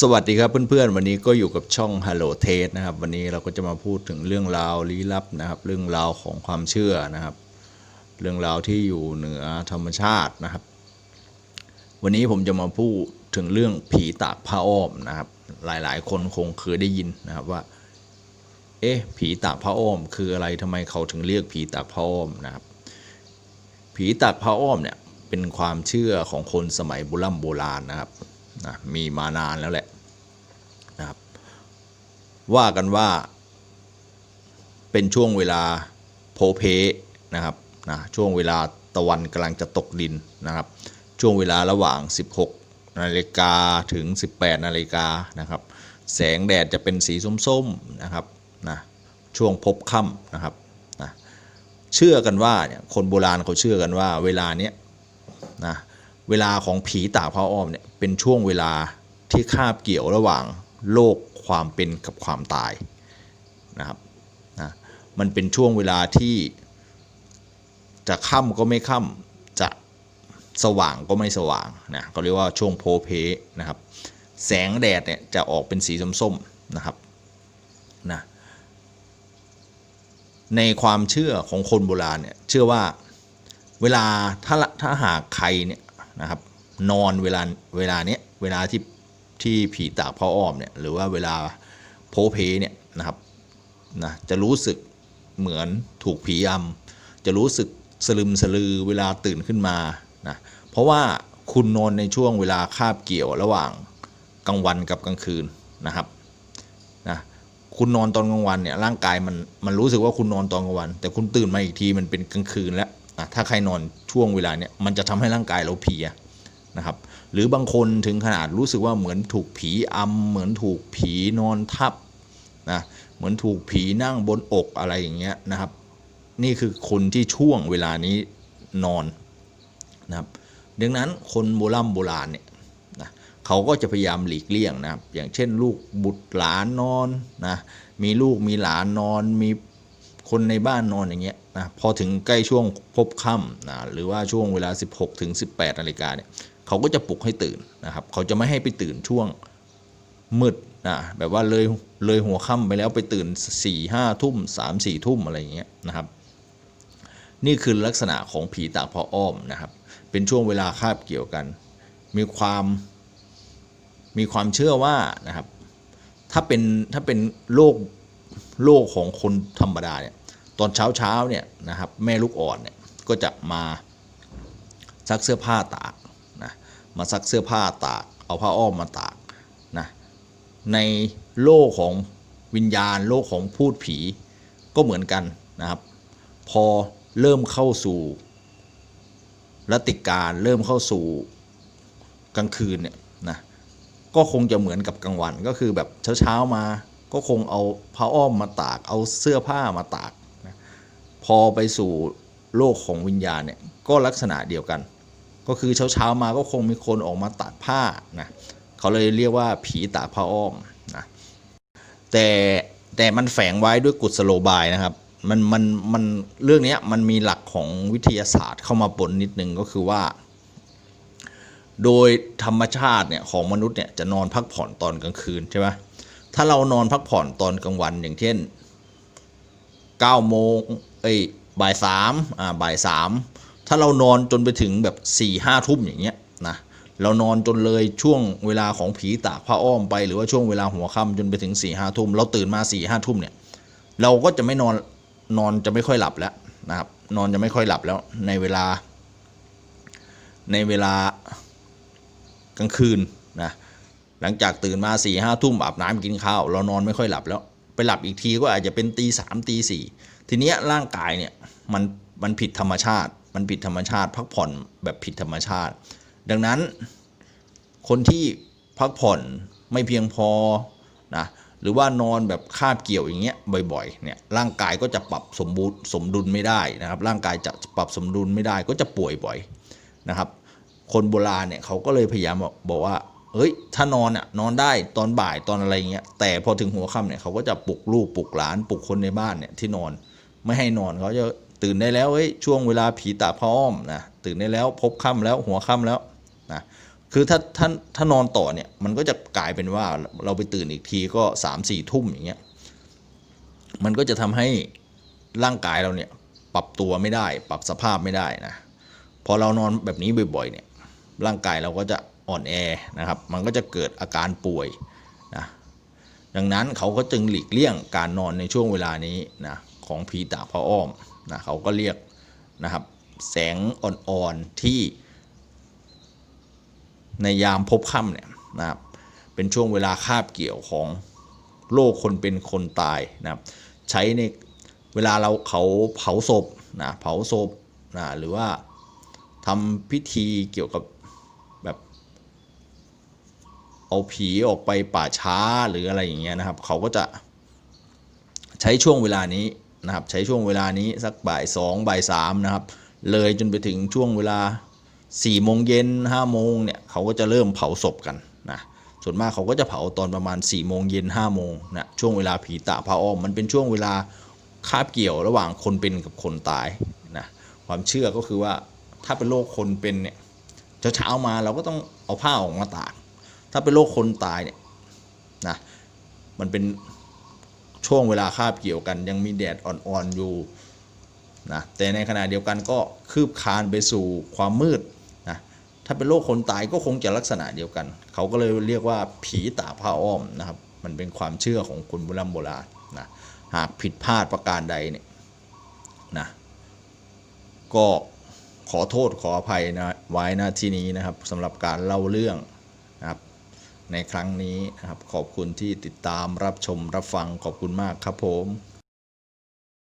สวัสดีครับเพื่อนๆ วันนี้ก็อยู่กับช่อง Hello t a s t นะครับ วันนี้เราก็จะมาพูดถึงเรื่องราวลี้ลับนะครับ เรื่องราวของความเชื่อนะครับ เรื่องราวที่อยู่เหนือธรรมชาตินะครับ วันนี้ผมจะมาพูดถึงเรื่องผีตากผ้าอ้อมนะครับ หลายๆ คนคงเคยได้ยินนะครับว่า เอ๊ะผีตากผ้าอ้อม คืออะไรทำไมเขาถึงเรียกผีตากผ้าอ้อมนะครับ ผีตากผ้าอ้อมเนี่ยเป็นความเชื่อของคนสมัยโบราณโบราณนะครับ นะมีมานานแล้วแหละนะครับว่ากันว่าเป็นช่วงเวลาโพเพนะครับนะช่วงเวลาตะวันกำลังจะตกดินนะครับ ช่วงเวลาระหว่าง 16นาฬิกาถึง 18นาฬิกานะครับ แสงแดดจะเป็นสีส้มๆนะครับนะช่วงพบค่ำนะครับนะเชื่อกันว่าเนี่ยคนโบราณเขาเชื่อกันว่าเวลาเนี้ยนะ เวลาของผีตากผ้าอ้อมเนี่ยเป็นช่วงเวลาที่คาบเกี่ยวระหว่างโลกความเป็นกับความตายนะครับนะมันเป็นช่วงเวลาที่จะค่ำก็ไม่ค่ำจะสว่างก็ไม่สว่างนะเขาเรียกว่าช่วงโพเพนะครับ แสงแดดเนี่ยจะออกเป็นสีส้มๆนะครับนะในความเชื่อของคนโบราณเนี่ยเชื่อว่าเวลาถ้าถ้าหากใครเนี่ย นะครับ นอนเวลาเวลาเนี้ยเวลาที่ที่ผีตากผ้าอ้อมเนี่ยหรือว่าเวลาโพเพเนี่ยนะครับนะจะรู้สึกเหมือนถูกผีอำจะรู้สึกสลึมสลือเวลาตื่นขึ้นมานะเพราะว่าคุณนอนในช่วงเวลาคาบเกี่ยวระหว่างกลางวันกับกลางคืนนะครับนะคุณนอนตอนกลางวันเนี่ยร่างกายมันมันรู้สึกว่าคุณนอนตอนกลางวัน แต่คุณตื่นมาอีกทีมันเป็นกลางคืนแล้ว ถ้าใครนอนช่วงเวลาเนี่ยมันจะทำให้ร่างกายเราเพลียนะครับหรือบางคนถึงขนาดรู้สึกว่าเหมือนถูกผีอำเหมือนถูกผีนอนทับนะเหมือนถูกผีนั่งบนอกอะไรอย่างเงี้ยนะครับ นี่คือคนที่ช่วงเวลานี้นอนนะครับดังนั้นคนโบราณโบราณเนี่ยนะเขาก็จะพยายามหลีกเลี่ยงนะครับอย่างเช่นลูกบุตรหลานนอนนะมีลูกมีหลานนอนมี คนในบ้านนอนอย่างเงี้ยนะพอถึงใกล้ช่วงพบค่ำนะหรือว่าช่วงเวลา 16ถึง18นาฬิกาเนี่ยเขาก็จะปลุกให้ตื่นนะครับเขาจะไม่ให้ไปตื่นช่วงมืดนะแบบว่าเลยเลยหัวค่ำไปแล้วไปตื่น4ี่ห้าทุ่มสามสี่ทุ่มอะไรอย่างเงี้ยนะครับนี่คือลักษณะของผีตากผ้าอ้อมนะครับ เป็นช่วงเวลาคาบเกี่ยวกัน มีความมีความเชื่อว่านะครับ ถ้าเป็นถ้าเป็นโรค โรคของคนธรรมดาเนี่ยตอนเช้าเช้าเนี่ยนะครับแม่ลูกอ่อนเนี่ยก็จะมาซักเสื้อผ้าตากนะมาซักเสื้อผ้าตาก เอาผ้าอ้อมมาตากนะในโลกของวิญญาณโลกของพูดผีก็เหมือนกันนะครับ พอเริ่มเข้าสู่รตติการเริ่มเข้าสู่กลางคืนเนี่ยนะก็คงจะเหมือนกับกลางวันก็คือแบบเช้าๆมา ก็คงเอาผ้าอ้อมมาตาก เอาเสื้อผ้ามาตากนะพอไปสู่โลกของวิญญาณเนี่ยก็ลักษณะเดียวกัน ก็คือเช้าๆมาก็คงมีคนออกมาตากผ้านะเขาเลยเรียกว่าผีตากผ้าอ้อมนะแต่แต่มันแฝงไว้ด้วยกุศโลบายนะครับมันมันมันเรื่องนี้มันมีหลักของวิทยาศาสตร์เข้ามาปนนิดนึงก็คือว่า โดยธรรมชาติเนี่ยของมนุษย์เนี่ยจะนอนพักผ่อนตอนกลางคืนใช่ไหม ถ้าเรานอนพักผ่อนตอนกลางวันอย่างเช่น9โมงเอ้ยบ่ายสามอ่าบ่ายสามถ้าเรานอนจนไปถึงแบบ4ี่ห้าทุ่มอย่างเงี้ยนะเรานอนจนเลยช่วงเวลาของผีตากผ้าอ้อมไปหรือว่าช่วงเวลาหัวค่ำจนไปถึง4ี่ห้าทุ่มเราตื่นมา4ี่ห้าทุ่มเนี่ยเราก็จะไม่นอนนอนจะไม่ค่อยหลับแล้วนะครับนอนจะไม่ค่อยหลับแล้วในเวลา ในเวลากลางคืนนะ หลังจากตื่นมาสี่ห้าทุ่มอาบน้ำกินข้าว เรานอนไม่ค่อยหลับแล้ว ไปหลับอีกทีก็อาจจะเป็นตีสามตีสี่ทีเนี้ยร่างกายเนี่ยมันมันผิดธรรมชาติ มันผิดธรรมชาติ พักผ่อนแบบผิดธรรมชาติ ดังนั้น คนที่พักผ่อนไม่เพียงพอนะหรือว่านอนแบบคาบเกี่ยวอย่างเงี้ยบ่อยๆเนี่ยร่างกายก็จะปรับสมบูรณ์สมดุลไม่ได้นะครับ ร่างกายจะปรับสมดุลไม่ได้ก็จะป่วยบ่อยนะครับ คนโบราณเนี่ยเขาก็เลยพยายามบอกว่า เฮ้ย ถ้านอนอะนอนได้ตอนบ่ายตอนอะไรเงี้ย แต่พอถึงหัวค่ำเนี่ยเขาก็จะปลุกลูกปลุกหลานปลุกคนในบ้านเนี่ยที่นอนไม่ให้นอนเขาจะตื่นได้แล้วเฮ้ยช่วงเวลาผีตาพร้อมนะตื่นได้แล้วพบค่ำแล้วหัวค่ำแล้วนะคือถ้าถ้าถ้านอนต่อเนี่ยมันก็จะกลายเป็นว่าเราไปตื่นอีกทีก็สามสี่ทุ่มอย่างเงี้ยมันก็จะทำให้ร่างกายเราเนี่ยปรับตัวไม่ได้ ปรับสภาพไม่ได้นะพอเรานอนแบบนี้บ่อยๆเนี่ยร่างกายเราก็จะ อ่อนแอนะครับ มันก็จะเกิดอาการป่วยนะดังนั้นเขาก็จึงหลีกเลี่ยงการนอนในช่วงเวลานี้นะของผีตาพระอ้อมนะเขาก็เรียกนะครับแสงอ่อนๆที่ ในยามพบค่ำเนี่ยนะครับเป็นช่วงเวลาคาบเกี่ยวของโลกคนเป็นคนตายนะครับใช้ในเวลาเราเขาเผาศพนะเผาศพนะหรือว่าทำพิธีเกี่ยวกับแบบ เอาผีออกไปป่าช้าหรืออะไรอย่างเงี้ยนะครับ เขาก็จะใช้ช่วงเวลานี้นะครับ ใช้ช่วงเวลานี้สักบ่ายสองบ่ายสามนะครับ เลยจนไปถึงช่วงเวลา4โมงเย็น5โมงเนี่ยเขาก็จะเริ่มเผาศพกันนะส่วนมากเขาก็จะเผาตอนประมาณ4โมงเย็น5โมงนะช่วงเวลาผีตาพระอ้อมมันเป็นช่วงเวลาคาบเกี่ยวระหว่างคนเป็นกับคนตายนะความเชื่อก็คือว่าถ้าเป็นโรคคนเป็นเนี่ยเช้าๆมาเราก็ต้องเอาผ้าออกมาตาก ถ้าเป็นโรคคนตายเนี่ยนะมันเป็นช่วงเวลาคาบเกี่ยวกัน ยังมีแดดอ่อนๆอยู่นะแต่ในขณะเดียวกันก็คืบคานไปสู่ความมืดนะถ้าเป็นโรคคนตายก็คงจะลักษณะเดียวกัน เขาก็เลยเรียกว่าผีตาผ้าอ้อมนะครับมันเป็นความเชื่อของคนโบราณโบราณนะหากผิดพลาดประการใดเนี่ยนะก็ขอโทษขออภัยนะไว้นะที่นี้นะครับสำหรับการเล่าเรื่องนะครับ ในครั้งนี้นะครับขอบคุณที่ติดตามรับชมรับฟังขอบคุณมากครับผม